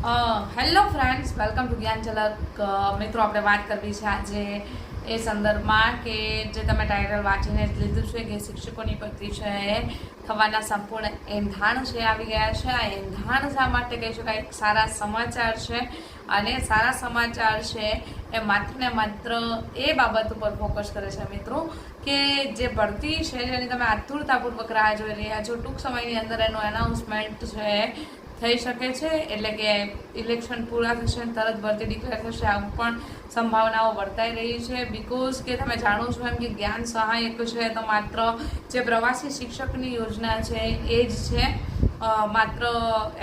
Hello friends, welcome to જ્ઞાન ઝલક મિત્રો, આપણે વાત કરવી છે આજે એ સંદર્ભમાં કે જે તમે ટાઇટલ વાંચીને લીધું છે કે શિક્ષકોની ભરતી છે એ થવાના સંપૂર્ણ એંધાણ છે, આવી ગયા છે. આ એંધાણ શા માટે કહી શકાય? સારા સમાચાર છે અને સારા સમાચાર છે એ માત્ર ને માત્ર એ બાબત ઉપર ફોકસ કરે છે મિત્રો કે જે ભરતી છે, જેની તમે આતુરતાપૂર્વક રાહ જોઈ રહ્યા છો, ટૂંક સમયની અંદર એનું એનાઉન્સમેન્ટ છે થઈ શકે છે, એટલે કે ઇલેક્શન પૂરા થશે તરત ભરતી ડિક્લેર થશે, આવું પણ સંભાવનાઓ વર્તાઈ રહી છે. બિકોઝ કે તમે જાણો છો એમ કે જ્ઞાન સહાયક છે, તો માત્ર જે પ્રવાસી શિક્ષકની યોજના છે, એ જ છે. માત્ર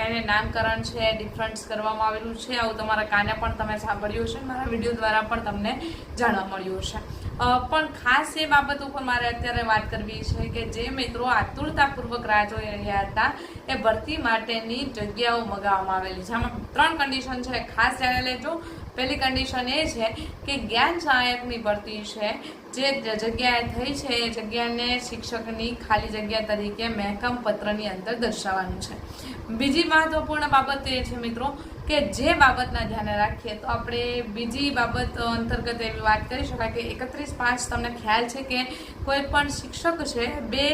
એને નામકરણ છે ડિફરન્સ કરવામાં આવેલું છે. આવું તમારા કાને પણ તમે સાંભળ્યું છે મારા વીડિયો દ્વારા પણ તમને જાણવા મળ્યું છે પણ ખાસ એ બાબત ઉપર મારે અત્યારે વાત કરવી છે કે જે મિત્રો આતુરતાપૂર્વક રાહ જોઈ રહ્યા હતા, એ ભરતી માટેની જગ્યાઓ મગાવવામાં આવેલી છે. આમાં ત્રણ કન્ડિશન છે. ખાસ જાણી લેજો. પહેલી કન્ડિશન એ છે કે જ્ઞાન સહાયકની ભરતી છે. જે જગ્યાએ થઈ છે, એ જગ્યાને શિક્ષકની ખાલી જગ્યા તરીકે મહેકમ પત્રની અંદર દર્શાવવાનું છે. બીજી મહત્વપૂર્ણ બાબત એ છે મિત્રો કે જે બાબતના ધ્યાને રાખીએ તો આપણે બીજી બાબત અંતર્ગત એવી વાત કરી શકાય કે એકત્રીસ પાંચ તમને ખ્યાલ છે કે કોઈ પણ શિક્ષક છે બે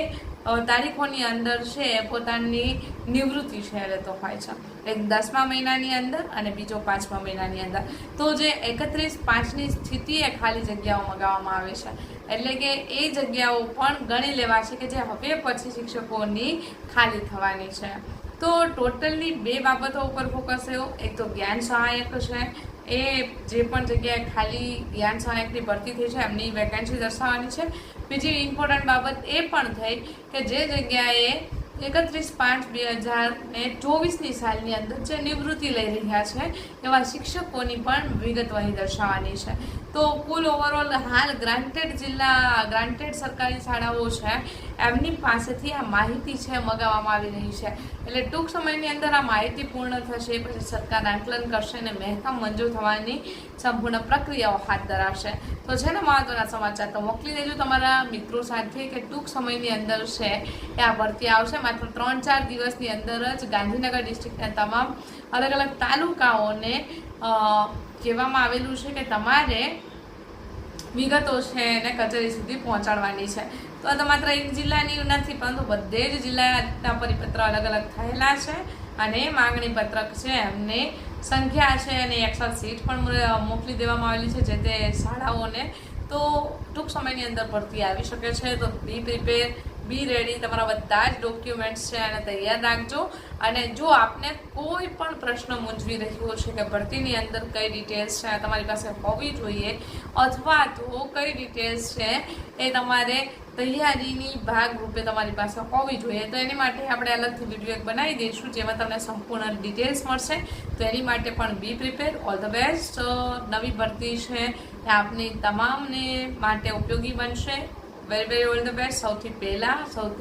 તારીખોની અંદર છે એ પોતાની નિવૃત્તિ છે લેતો હોય છે. એક દસમા મહિનાની અંદર અને બીજો પાંચમા મહિનાની અંદર. તો જે એકત્રીસ પાંચની સ્થિતિએ ખાલી જગ્યાઓ મગાવવામાં આવે છે. એટલે કે એ જગ્યાઓ પણ ગણી લેવા છે કે જે હવે પછી શિક્ષકોની ખાલી થવાની છે. તો ટોટલની બે બાબતો ઉપર ફોકસ થયો. એક તો જ્ઞાન સહાયક છે એ જે પણ જગ્યાએ ખાલી જ્ઞાન સહાયકની ભરતી થઈ છે, એમની વેકેન્સી દર્શાવવાની છે. બીજી ઇમ્પોર્ટન્ટ બાબત એ પણ થઈ કે જે જગ્યાએ એકત્રીસ પાંચ બે હજાર ને ચોવીસની સાલની અંદર જે નિવૃત્તિ લઈ રહ્યા છે, એવા શિક્ષકોની પણ વિગત અહીં દર્શાવવાની છે. તો કુલ ઓવરઓલ હાલ ગ્રાન્ટેડ જિલ્લા ગ્રાન્ટેડ સરકારી શાળાઓ છે, એમની પાસેથી આ માહિતી છે, મગાવવામાં આવી રહી છે. એટલે ટૂંક સમયની અંદર આ માહિતી પૂર્ણ થશે પછી સરકાર આંકલન કરશે અને મહેકમ મંજૂર થવાની સંપૂર્ણ પ્રક્રિયાઓ હાથ ધરાશે. તો છે ને મહત્વના સમાચાર, તો મોકલી દેજો તમારા મિત્રો સાથે કે ટૂંક સમયની અંદર છે, એ આ ભરતી આવશે. માત્ર ત્રણ ચાર દિવસની અંદર જ ગાંધીનગર ડિસ્ટ્રિક્ટના તમામ અલગ અલગ તાલુકાઓને કહેવામાં આવેલું છે કે તમારે વિગતો છે એને કચેરી સુધી પહોંચાડવાની છે. તો આ તો માત્ર એક જિલ્લાની નથી, પરંતુ બધે જ જિલ્લાના પરિપત્ર અલગ અલગ થયેલા છે અને માગણી પત્રક છે. એમને સંખ્યા છે અને એક્સલ સીટ પણ મોકલી દેવામાં આવેલી છે, જે તે શાળાઓને તો ટૂંક સમયની અંદર ભરતી આવી શકે છે. તો બી પ્રિપેર બી રેડી. તમારા બધા જ ડોક્યુમેન્ટ્સ છે એને તૈયાર રાખજો. અને જો આપને કોઈ પણ પ્રશ્ન મૂંઝવી રહ્યો છે કે ભરતીની અંદર કઈ ડિટેલ્સ છે, તમારી પાસે હોવી જોઈએ, અથવા તો કઈ ડિટેલ્સ છે એ તમારે તૈયારીની ભાગરૂપે તમારી પાસે હોવી જોઈએ, તો એની માટે આપણે અલગથી વીડિયો એક બનાવી દઈશું, જેમાં તમને સંપૂર્ણ ડિટેલ્સ મળશે. તો એની માટે પણ be prepare all the best નવી ભરતી છે એ આપની તમામને માટે ઉપયોગી બનશે. Very very all the best સૌથી પહેલાં સૌથી